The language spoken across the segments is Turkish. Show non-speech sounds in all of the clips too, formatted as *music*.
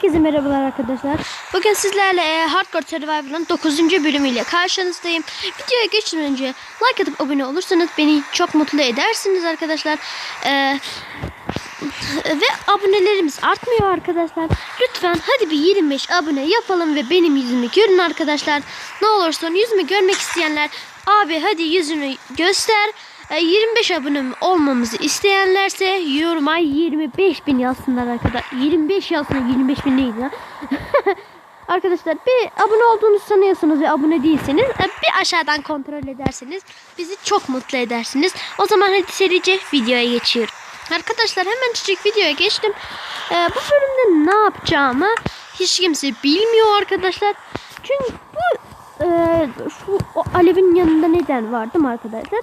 Herkese merhabalar arkadaşlar. Bugün sizlerle e, Hardcore Survival'ın 9. bölümüyle karşınızdayım. Videoya geçmeden önce like atıp abone olursanız beni çok mutlu edersiniz arkadaşlar. E, ve abonelerimiz artmıyor arkadaşlar. Lütfen hadi bir 25 abone yapalım ve benim yüzümü görün arkadaşlar. Ne olursa yüzümü görmek isteyenler abi hadi yüzünü göster. E, 25 abone olmamızı isteyenlerse yoruma 25 bin yazsınlar arkadaşlar. 25 yazsınlar 25 bin değil ya. *laughs* Arkadaşlar bir abone olduğunuzu sanıyorsunuz ve abone değilseniz e, bir aşağıdan kontrol ederseniz bizi çok mutlu edersiniz. O zaman hadi serice videoya geçiyorum. Arkadaşlar hemen çocuk videoya geçtim. Ee, bu bölümde ne yapacağımı hiç kimse bilmiyor arkadaşlar. Çünkü bu e, şu o alevin yanında neden var değil mi arkadaşlar?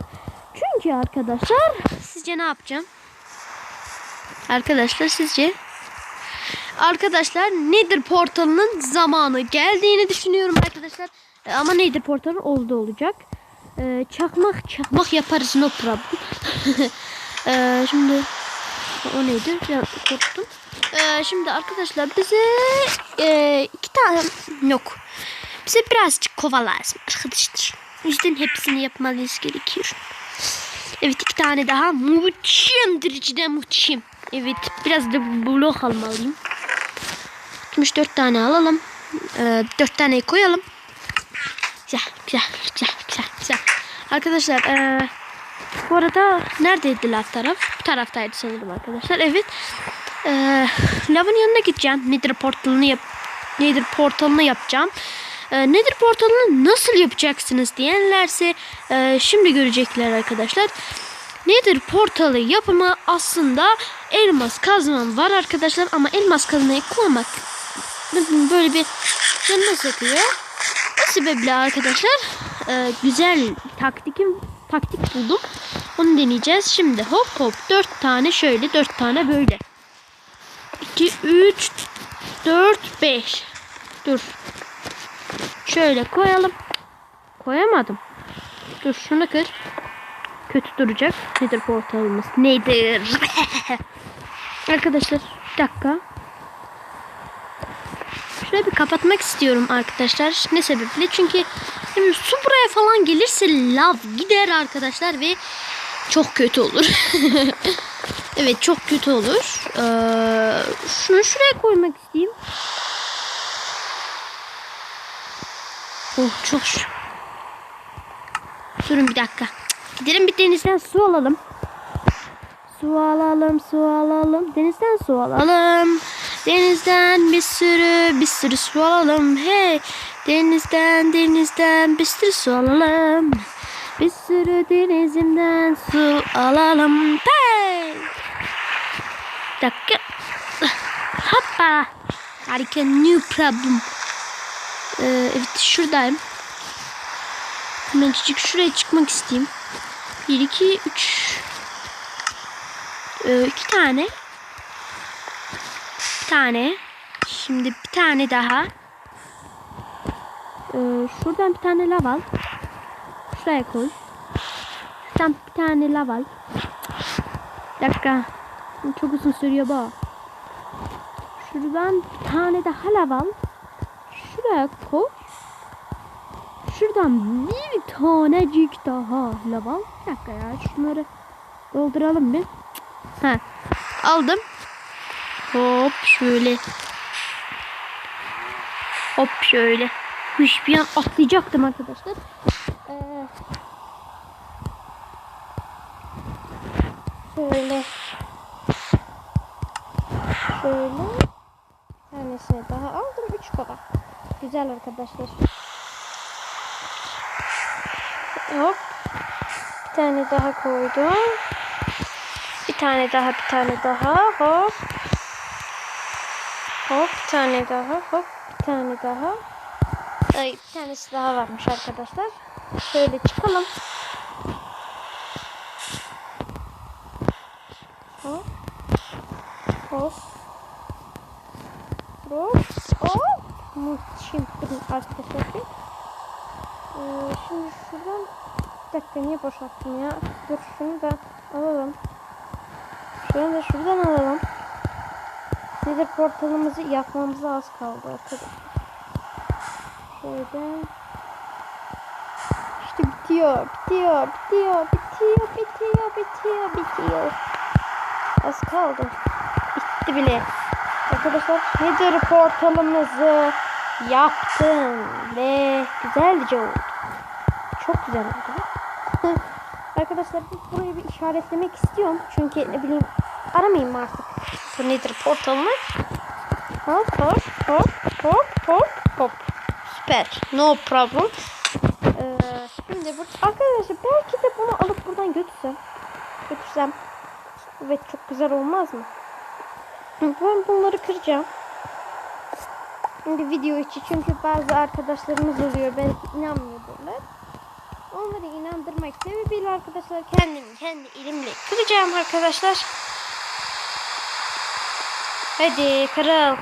Çünkü arkadaşlar sizce ne yapacağım? Arkadaşlar sizce? Arkadaşlar Nether portalının zamanı geldiğini düşünüyorum arkadaşlar. E, ama Nether portalı oldu olacak. E, çakmak çakmak yaparız no problem. *laughs* e, şimdi o neydi? Ya, korktum. E, şimdi arkadaşlar bize e, iki tane yok. Bize birazcık kova lazım arkadaşlar. Yüzden hepsini yapmalıyız gerekiyor. Evet iki tane daha muhteşem derecede muhteşem. Evet biraz da blok almalıyım. 64 tane alalım. Ee, 4 taneyi koyalım. Güzel güzel güzel güzel güzel. Arkadaşlar ee, bu arada neredeydi lav taraf? Bu taraftaydı sanırım arkadaşlar. Evet. Ee, lavın yanına gideceğim. Nether portalını yap Nether portalını yapacağım. Ee, Nether portalını nasıl yapacaksınız diyenlerse e, şimdi görecekler arkadaşlar. Nether portalı yapımı aslında elmas kazmam var arkadaşlar ama elmas kazmayı kullanmak böyle bir canını sıkıyor. O sebeple arkadaşlar e, güzel taktikim taktik buldum. Onu deneyeceğiz. Şimdi hop hop 4 tane şöyle 4 tane böyle. 2 3 4 5 Dur. Şöyle koyalım. Koyamadım. Dur şunu kır. Kötü duracak. Nedir portalımız? Nedir? *laughs* Arkadaşlar bir dakika. Şurayı bir kapatmak istiyorum arkadaşlar. Ne sebeple? Çünkü şimdi su buraya falan gelirse lav gider arkadaşlar ve çok kötü olur. *laughs* evet çok kötü olur. Ee, şunu şuraya koymak isteyeyim. Oh çok şu. Durun bir dakika. Gidelim bir denizden su alalım. Su alalım, su alalım. Denizden su alalım. Denizden bir sürü, bir sürü su alalım. Hey, denizden, denizden bir sürü su alalım. Bir sürü denizimden su alalım. Hey. Dakika. Hoppa. Harika, new problem. Ee, evet, şuradayım. Hemencik şuraya çıkmak isteyeyim. 1, 2, 3. Ee, iki tane. Bir tane. Şimdi bir tane daha. Ee, şuradan bir tane lav al. Şuraya koy. Şuradan bir tane lav al. Bir dakika. Çok uzun sürüyor bu. Şuradan bir tane daha lav al. Şuraya koy. Şuradan bir tanecik daha lav al. Bir dakika ya şunları dolduralım bir. Ha. Aldım. Hop şöyle. Hop şöyle. Hış bir an atlayacaktım arkadaşlar. Ee, şöyle. Şöyle. Bir tanesini daha aldım. Üç kova. Güzel arkadaşlar. Hop. Bir tane daha koydum. Bir tane daha, bir tane daha. Hop. Hop, bir tane daha. Hop, bir tane daha. Ay, bir tanesi daha varmış arkadaşlar. Şöyle çıkalım. Hop. Hop. Hop. Muhteşem durun arkadaşlar. Ee, şimdi şuradan bir dakika niye boşalttım ya? Dur şunu da alalım. Şunu da şuradan alalım. Nether portalımızı yakmamıza az kaldı arkadaşlar. Şöyle. İşte bitiyor, bitiyor, bitiyor, bitiyor, bitiyor, bitiyor, bitiyor. Az kaldı. Bitti bile. Arkadaşlar Nether portalımızı yaptım ve güzelce oldu. Çok güzel oldu. *laughs* Arkadaşlar burayı bir işaretlemek istiyorum. Çünkü ne bileyim aramayayım artık bu nedir portalını. Hop hop hop hop hop hop. Süper. No problem. Ee, şimdi bu arkadaşlar belki de bunu alıp buradan götürsem. Götürsem. Evet çok güzel olmaz mı? Ben bunları kıracağım. Şimdi video içi çünkü bazı arkadaşlarımız oluyor belki inanmıyorlar. Onları inandırmak sebebiyle arkadaşlar kendim kendi elimle kıracağım arkadaşlar. Hadi kırıl.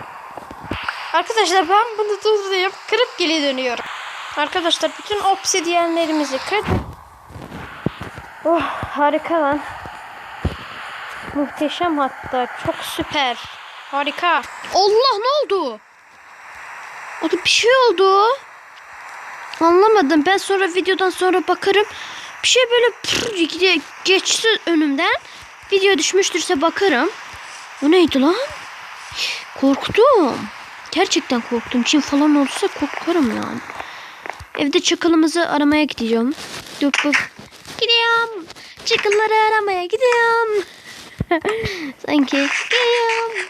Arkadaşlar ben bunu durdurayım. Kırıp geri dönüyorum. Arkadaşlar bütün obsidyenlerimizi kırdık. Oh harika lan. Muhteşem hatta. Çok süper. Harika. Allah ne oldu? Orada bir şey oldu. Anlamadım. Ben sonra videodan sonra bakarım. Bir şey böyle geçti önümden. Video düşmüştürse bakarım. O neydi lan? Korktum. Gerçekten korktum. Çin falan olursa korkarım yani. Evde çakılımızı aramaya gideceğim. Yok yok. Gidiyorum. Çakılları aramaya gidiyorum. *laughs* Sanki gidiyorum.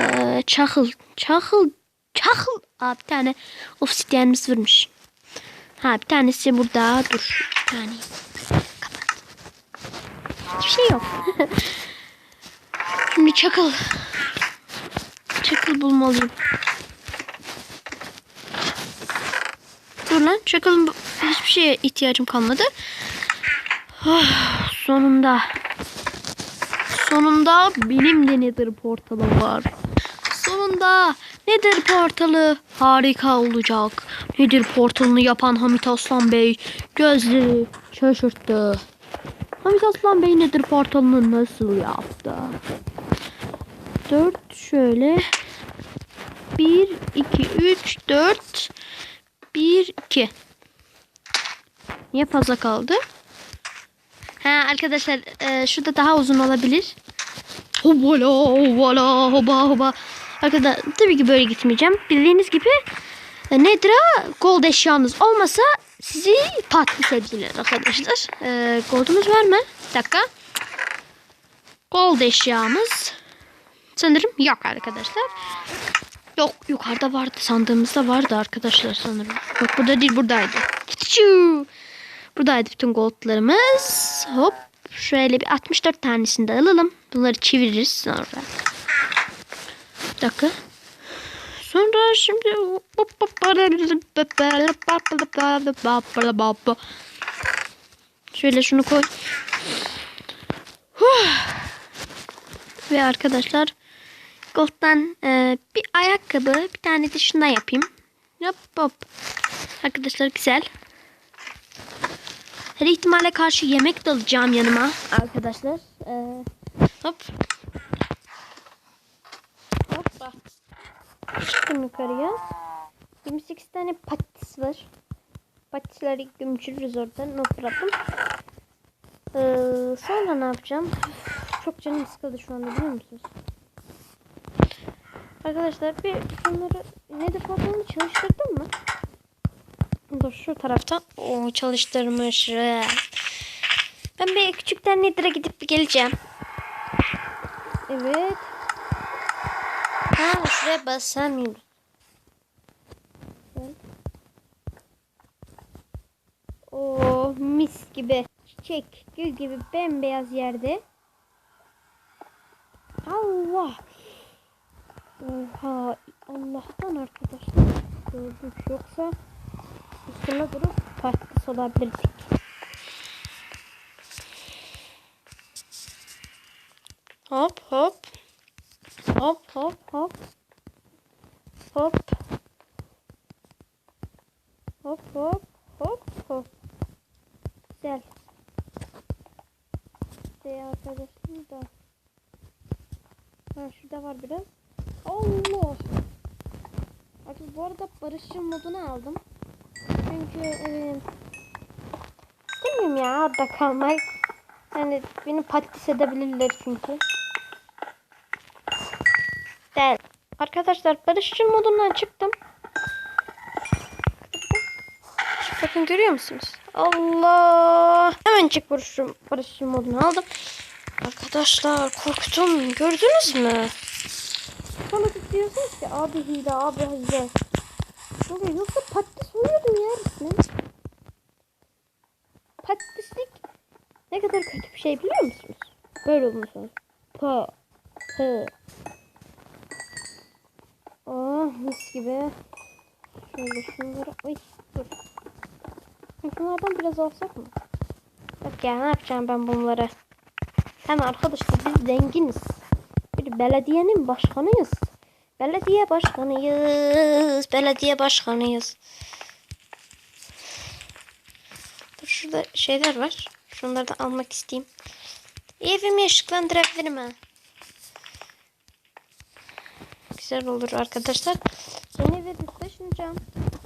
Ee, çakıl. Çakıl. Çakıl. Aa, bir tane obsidyenimiz varmış. Ha bir tanesi burada. Dur. Bir tane. Kapat. Hiçbir şey yok. *laughs* Şimdi çakıl. Çakıl bulmalıyım. Dur lan çakılın hiçbir şeye ihtiyacım kalmadı. Ah, sonunda. Sonunda benim de nedir portalım var. Sonunda nedir portalı harika olacak. Nedir portalını yapan Hamit Aslan Bey gözleri şaşırttı. Hamit Aslan Bey nedir portalını nasıl yaptı? 4 şöyle 1 2 3 4 1 2 Niye fazla kaldı? Ha arkadaşlar e, şurada daha uzun olabilir. Hovala hovala hoba hoba. Arkadaşlar tabii ki böyle gitmeyeceğim. Bildiğiniz gibi e, nedir ha? Gold eşyanız olmasa sizi patlis edilir arkadaşlar. E, goldumuz var mı? Bir dakika. Gold eşyamız sanırım yok arkadaşlar. Yok yukarıda vardı sandığımızda vardı arkadaşlar sanırım. Yok burada değil buradaydı. Buradaydı bütün goldlarımız. Hop. Şöyle bir 64 tanesini de alalım. Bunları çeviririz sonra. Dakika. Sonra şimdi şöyle şunu koy. Ve arkadaşlar Gold'dan e, bir ayakkabı bir tane de şundan yapayım. Hop hop. Arkadaşlar güzel. Her ihtimale karşı yemek de alacağım yanıma arkadaşlar. Ee, hop. Hoppa. Çıktım yukarıya. 28 tane patates var. Patatesleri gömçürürüz orada. No problem. Ee, sonra ne yapacağım? Çok canım sıkıldı şu anda biliyor musunuz? Arkadaşlar bir bunları ne de portalını çalıştırdın mı? Dur şu taraftan. O çalıştırmış. Ben bir küçükten Nedir'e gidip geleceğim. Evet. Şuraya basamıyoruz. O mis gibi. Çiçek, gül gibi bembeyaz yerde. Allah. Oha. Allah'tan arkadaşlar. Gördük yoksa üstüne durup patates olabilirdik. Hop hop. Hop hop hop. Hop. Hop hop hop hop. Güzel. İşte arkadaşım da. Ha şurada var biraz. Allah. Artık bu arada barışçı modunu aldım. Çünkü e, istemiyorum ya orada kalmak. Yani beni patates edebilirler çünkü. Değil. Arkadaşlar barışçı modundan çıktım. Bakın görüyor musunuz? Allah. Hemen çık barışçı, barışçı modunu aldım. Arkadaşlar korktum. Gördünüz mü? Sonra diyorsunuz ki abi hile abi hile. Böyle yoksa patates oluyordum ya resmen. Patateslik ne kadar kötü bir şey biliyor musunuz? Böyle olmuşsunuz. Pa. Pa. Mis gibi. Şöyle şunları. Ay dur. Şunlardan biraz alsak mı? Bak ya ne yapacağım ben bunları. Hem arkadaşlar biz zenginiz. Bir belediyenin başkanıyız. Belediye başkanıyız. Belediye başkanıyız. Dur şurada şeyler var. Şunları da almak isteyeyim. Evimi ışıklandırabilirim ha. Güzel olur arkadaşlar. Yeni eve taşınacağım.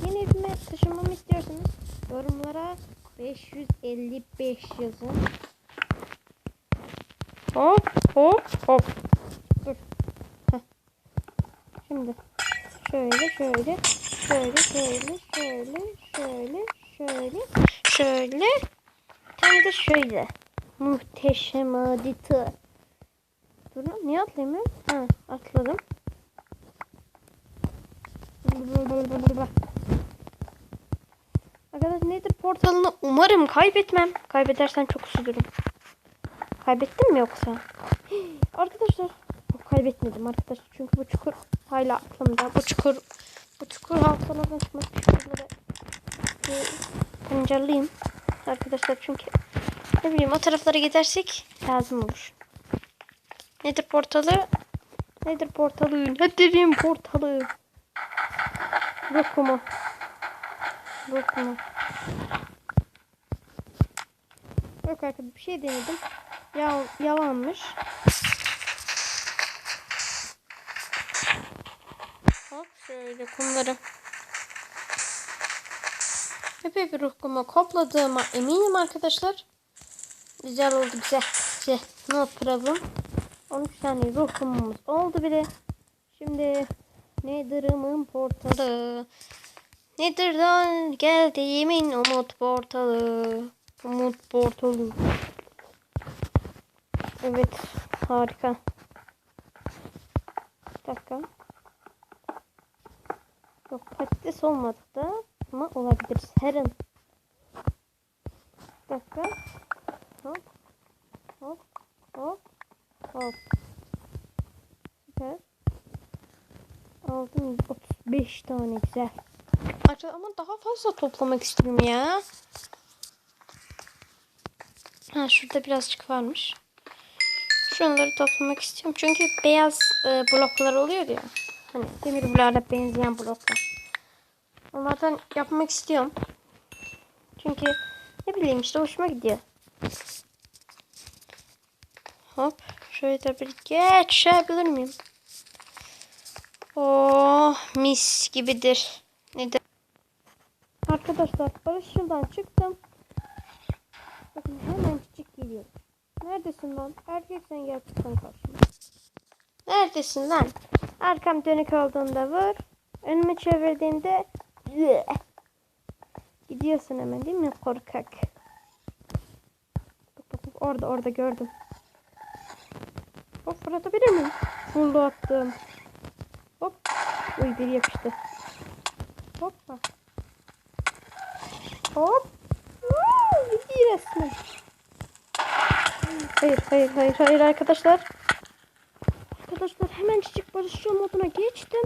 Yeni evime taşınmamı istiyorsanız yorumlara 555 yazın. Hop hop hop. Dur. Heh. Şimdi şöyle şöyle şöyle şöyle şöyle şöyle şöyle şöyle tam da şöyle. Muhteşem adita. Dur niye atlayamıyorum? Ha atladım. Arkadaşlar nedir portalını umarım kaybetmem. Kaybedersem çok üzülürüm. Kaybettim mi yoksa? *gasps* Arkadaşlar kaybetmedim arkadaşlar. Çünkü bu çukur hala aklımda. Bu çukur bu çukur halkalardan çıkmak çukurları pancarlıyım. Arkadaşlar çünkü ne bileyim o taraflara gidersek lazım olur. Nedir portalı? Nedir portalı? Nedir'in portalı? Rokumu. Rokumu. Yok arkadaşlar bir şey denedim. Ya yalanmış. Hop şöyle kumları. Epey bir ruh kumu kopladığıma eminim arkadaşlar. Güzel oldu güzel. Güzel. No problem. 13 tane ruh kumumuz oldu bile. Şimdi Nether'ımın portalı. Nether'dan geldi yemin umut portalı. Umut portalı. Evet. Harika. Bir dakika. Yok patates olmadı da ama olabilir. Her an. Bir dakika. Hop. Hop. Hop. Hop. Süper. Aldım 35 tane güzel. Ama daha fazla toplamak istiyorum ya. Ha şurada birazcık varmış. Şunları toplamak istiyorum. Çünkü beyaz e, bloklar oluyor ya. Hani demir bloğa benzeyen bloklar. Onlardan yapmak istiyorum. Çünkü ne bileyim işte hoşuma gidiyor. Hop. Şöyle de bir geçebilir miyim? Oh mis gibidir. Nedir? Arkadaşlar Barış şuradan çıktım. Bakın hemen çiçek geliyor. Neredesin lan? Erkek sen gel çıksan karşıma. Neredesin lan? Arkam dönük olduğunda vur. Önümü çevirdiğimde gidiyorsun hemen değil mi korkak? Bak bak bak orada orada gördüm. Fırlatabilir miyim? Buldu attım. Uy bir yapıştı. Hoppa. Hop. Gidiyor resmen. Hayır hayır hayır hayır arkadaşlar. Arkadaşlar hemen çiçek barışçı moduna geçtim.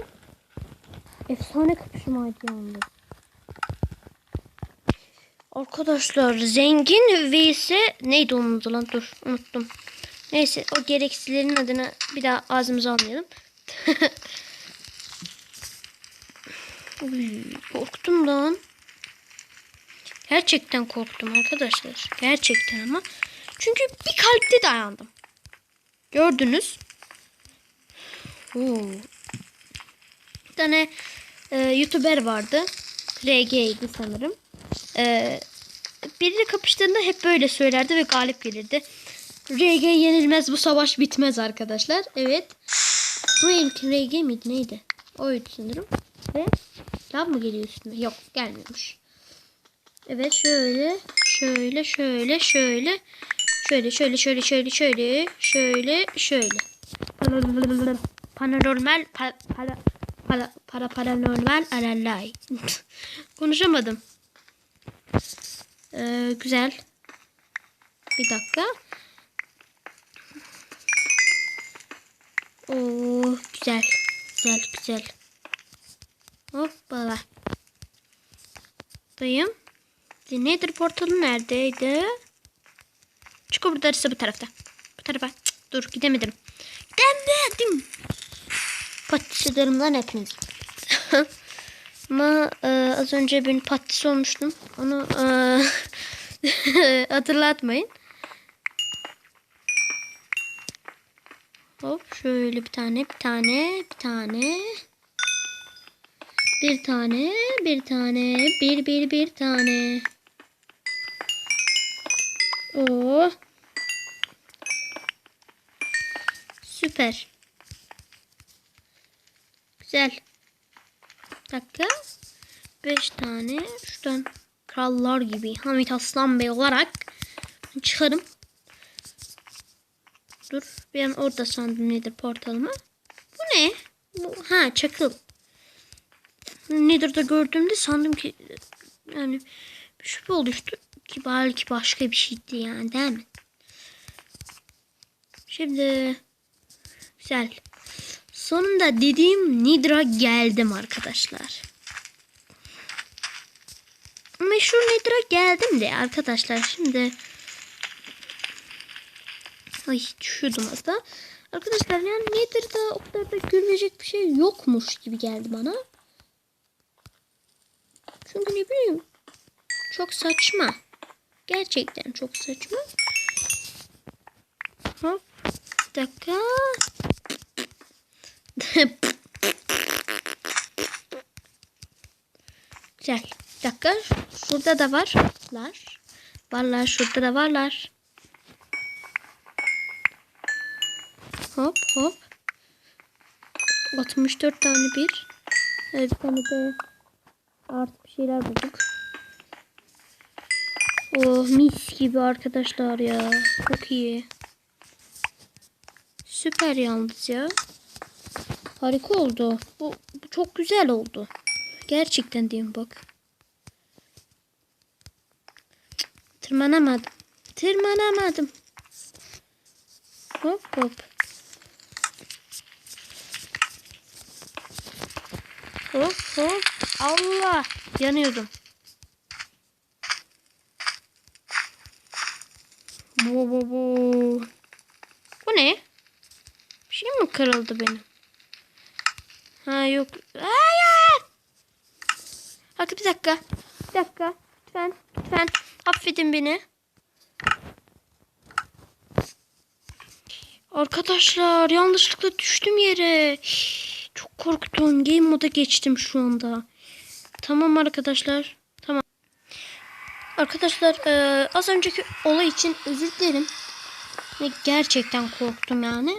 Efsane kapışmaydı yalnız. Arkadaşlar zengin vs neydi onun adı lan dur unuttum. Neyse o gereksizlerin adını bir daha ağzımıza almayalım. *laughs* Uy, korktum lan. Gerçekten korktum arkadaşlar. Gerçekten ama. Çünkü bir kalpte dayandım. Gördünüz. Oo. Bir tane e, YouTuber vardı. RG'ydi sanırım. E, biriyle kapıştığında hep böyle söylerdi ve galip gelirdi. RG yenilmez bu savaş bitmez arkadaşlar. Evet. Brain RG miydi neydi? Oydu sanırım. Ve lav mı geliyor üstüme? Yok gelmiyormuş. Evet şöyle şöyle şöyle şöyle şöyle şöyle şöyle şöyle şöyle şöyle şöyle paranormal para para para para paranormal alalay konuşamadım ee, güzel bir dakika Oo güzel güzel güzel hoppala Dayım. The Nether portalı neredeydi? Çukur burada ise bu tarafta. Bu tarafa. Cık, dur gidemedim. Gidemedim. Ederim lan hepiniz. *laughs* Ama e, az önce ben patates olmuştum. Onu e, *laughs* hatırlatmayın. Hop şöyle bir tane bir tane bir tane. Bir tane, bir tane, bir bir bir tane. Oo. Süper. Güzel. Bir dakika. Beş tane. Şuradan krallar gibi Hamit Aslan Bey olarak çıkarım. Dur. Ben orada sandım nedir portalımı. Bu ne? Bu, ha çakıl. Nether'da gördüğümde sandım ki yani şüphe oluştu ki belki başka bir şeydi yani değil mi? Şimdi güzel. Sonunda dediğim Nidra geldim arkadaşlar. Meşhur Nidra geldim de arkadaşlar şimdi Ay düşüyordum hatta. Arkadaşlar yani Nether'da o kadar da görülecek bir şey yokmuş gibi geldi bana. Çünkü ne bileyim çok saçma. Gerçekten çok saçma. Hop. Bir dakika. Güzel. Bir dakika. Şurada da varlar. Varlar. Şurada da varlar. Hop hop. 64 tane bir. Evet tane de artık bir şeyler bulduk. Oh mis gibi arkadaşlar ya. Çok iyi. Süper yalnız ya. Harika oldu. Bu, bu çok güzel oldu. Gerçekten diyeyim bak. Tırmanamadım. Tırmanamadım. Hop hop. Hop hop. Allah. Yanıyordum. Bu bu bu. Bu ne? Bir şey mi kırıldı benim? Ha yok. Hayır. Bak bir dakika. Bir dakika. Lütfen. Lütfen. Affedin beni. Arkadaşlar yanlışlıkla düştüm yere. Çok korktum. Game moda geçtim şu anda. Tamam arkadaşlar. Tamam. Arkadaşlar e, az önceki olay için özür dilerim. Ve gerçekten korktum yani.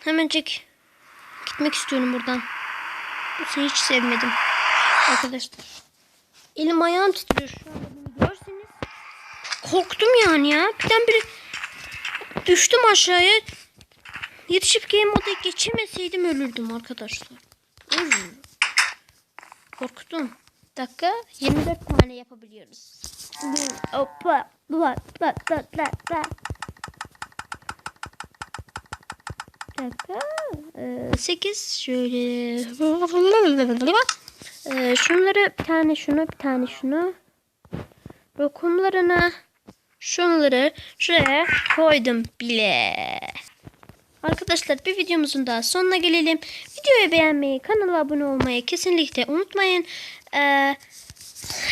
Hemencik gitmek istiyorum buradan. Bu hiç sevmedim. Arkadaşlar. Elim ayağım titriyor şu anda bunu görseniz. Korktum yani ya. Birdenbire düştüm aşağıya. Yetişip game moda geçemeseydim ölürdüm arkadaşlar. Ölürdüm. Korktum. Bir dakika. 24 tane yapabiliyoruz. Hoppa. Bla bla bla bla. Bir dakika. Ee, 8 şöyle. Ee, şunları bir tane şunu bir tane şunu. Dokumlarına şunları şuraya koydum bile. Arkadaşlar bir videomuzun daha sonuna gelelim. Videoyu beğenmeyi, kanala abone olmayı kesinlikle unutmayın. Ee,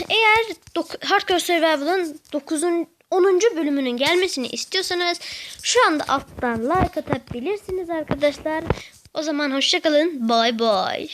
eğer Hardcore Survival'ın 9. 10. bölümünün gelmesini istiyorsanız şu anda alttan like atabilirsiniz arkadaşlar. O zaman hoşçakalın. Bye bye.